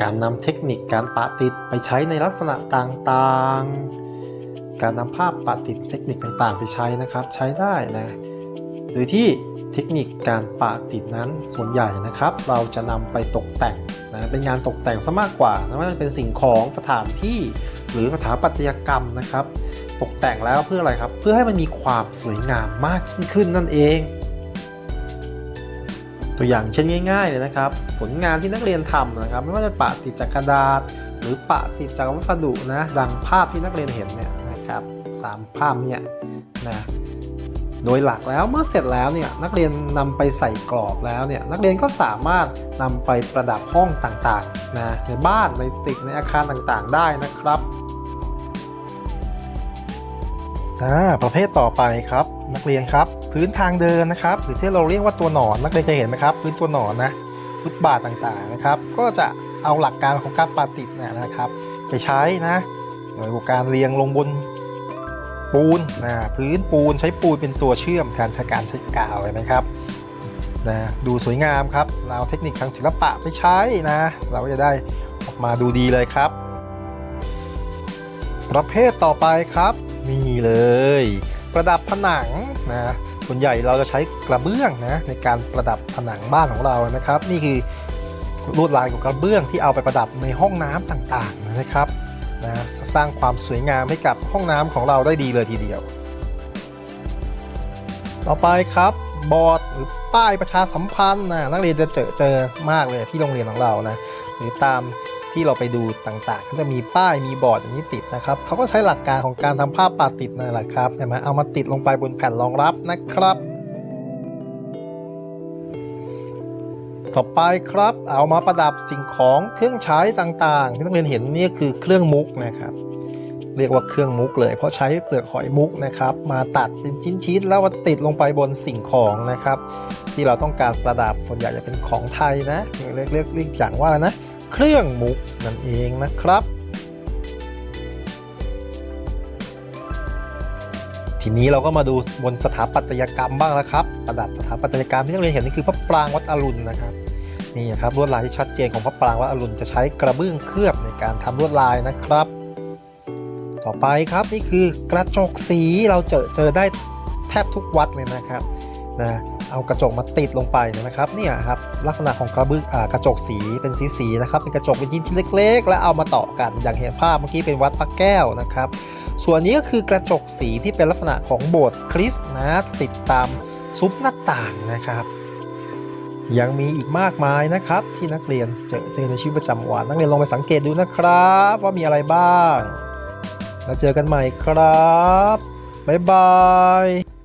การนำเทคนิคการปะติดไปใช้ในลักษณะต่างๆ การนำภาพปะติดเทคนิคต่างๆ ไปใช้นะครับ ใช้ได้นะโดยที่เทคนิคการปะติดนั้นส่วนใหญ่นะครับ เราจะนำไปตกแต่งนะเป็นงานตกแต่งซะมากกว่านะว่ามันเป็นสิ่งของสถานที่หรือสถาปัตยกรรมนะครับ ตกแต่งแล้วเพื่ออะไรครับ เพื่อให้มันมีความสวยงามมากยิ่งขึ้นนั่นเอง ตัวอย่างเช่นง่ายๆเลยนะครับ ผลงานที่นักเรียนทำนะครับ ไม่ว่าจะปะติดจากกระดาษ หรือปะติดจากวัสดุนะดังภาพที่นักเรียนเห็นเนี่ยนะครับสามภาพเนี่ยนะโดยหลักแล้วเมื่อเสร็จแล้วเนี่ยนักเรียนนำไปใส่กรอบแล้วเนี่ยนักเรียนก็สามารถนำไปประดับห้องต่างๆนะในบ้านในตึกในอาคารต่างๆ ได้นะครับ ประเภทต่อไปครับ นักเรียนครับ พื้นทางเดินนะครับ หรือที่เราเรียกว่าตัวหนอนนักเรียนจะเห็นไหมครับ พื้นตัวหนอนนะฟุตบาทต่างๆนะครับ ก็จะเอาหลักการของการปาติดนยนะครับ ไปใช้นะโดยการเรียงลงบนปูนนะพื้นปูนใช้ปูนเป็นตัวเชื่อมแทนใช้การใช้กาวเห็นไหมครับนะดูสวยงามครับเราเอาเทคนิคทางศิลปะไปใช้นะ เราก็จะได้ออกมาดูดีเลยครับ ประเภทต่อไปครับ เลย ประดับผนังนะส่วนใหญ่เราจะใช้กระเบื้องนะในการประดับผนังบ้านของเรานะครับ นี่คือลวดลายของกระเบื้องที่เอาไปประดับในห้องน้ำต่างๆนะครับนะสร้างความสวยงามให้กับห้องน้ำของเราได้ดีเลยทีเดียว ต่อไปครับบอร์ดหรือป้ายประชาสัมพันธ์นะนักเรียนจะเจอเจอมากเลยที่โรงเรียนของเรานะหรือตาม ที่เราไปดูต่างๆ ก็จะมีป้ายมีบอร์ดอย่างนี้ติดนะครับเขาก็ใช้หลักการของการทำภาพปาติดนั่นแหละครับใช่ไหมเอามาติดลงไปบนแผ่นรองรับนะครับ ต่อไปครับเอามาประดับสิ่งของเครื่องใช้ต่างๆ ที่นักเรียนเห็นนี่คือเครื่องมุกนะครับเรียกว่าเครื่องมุกเลย เพราะใช้เปลือกหอยมุกนะครับ มาตัดเป็นชิ้นๆแล้วมาติดลงไปบนสิ่งของนะครับ ที่เราต้องการประดับส่วนใหญ่จะเป็นของไทยนะเรียกเรียกเรียกอย่างว่าอะไรนะ เครื่องมุกนั่นเองนะครับ ทีนี้เราก็มาดูบนสถาปัตยกรรมบ้างแล้วครับ ประดับสถาปัตยกรรมที่นักเรียนเห็นนี่คือพระปรางวัดอรุณนะครับนี่ครับลวดลายที่ชัดเจนของพระปรางวัดอรุณจะใช้กระเบื้องเคลือบในการทำลวดลายนะครับ ต่อไปครับนี่คือกระจกสีเราเจอเจอได้แทบทุกวัดเลยนะครับนะ เอากระจกมาติดลงไปนะครับเนี่ยครับลักษณะของกระเบื้องอ่ากระจกสีเป็นสีสีๆนะครับเป็นกระจกเป็นชิ้นๆเล็ก ๆ แล้วเอามาต่อกันอย่างเห็นภาพเมื่อกี้เป็นวัดพระแก้วนะครับ ส่วนนี้ก็คือกระจกสีที่เป็นลักษณะของโบสถ์คริสต์นะติดตามซุปหน้าต่างนะครับ ยังมีอีกมากมายนะครับ ที่นักเรียนเจอเจอในชีวิตประจำวันนักเรียนลองไปสังเกตดูนะครับ ว่ามีอะไรบ้าง แล้วเจอกันใหม่ครับบ๊ายบาย